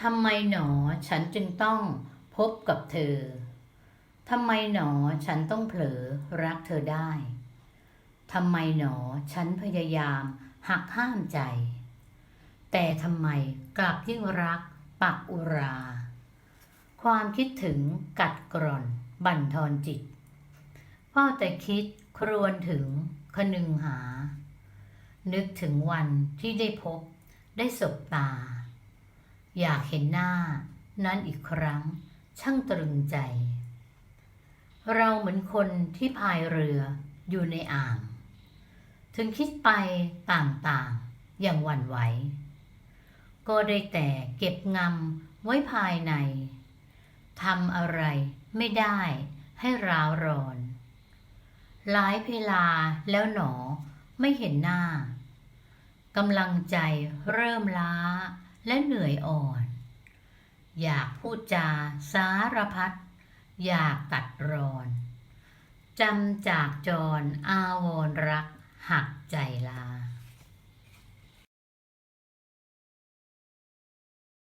ทำไมหนอฉันจึงต้องพบกับเธอ ทำไมหนอฉันต้องเผลอรักเธอได้ ทำไมหนอฉันพยายามหักห้ามใจ แต่ทำไมกลับยิ่งรักปักอุรา ความคิดถึงกัดกร่อน บั่นทอนจิตเฝ้าแต่คิดครวญถึงคนึงหา นึกถึงวันที่ได้พบได้สบตา อยากเห็นหน้า นั้นอีกครั้ง ช่างตรึงใจ เราเหมือนคนที่พายเรืออยู่ในอ่าง ถึงคิดไปต่างๆ อย่างหวั่นไหว ก็ได้แต่เก็บงำไว้ภายในทำอะไรไม่ได้ให้ร้าวรอน หลายเวลาแล้วหนอไม่เห็นหน้ากำลังใจเริ่มล้า และเหนื่อยอ่อน อยากพูดจาสารพัดอยากตัดรอนจำจากจรอาวรรักหักใจลา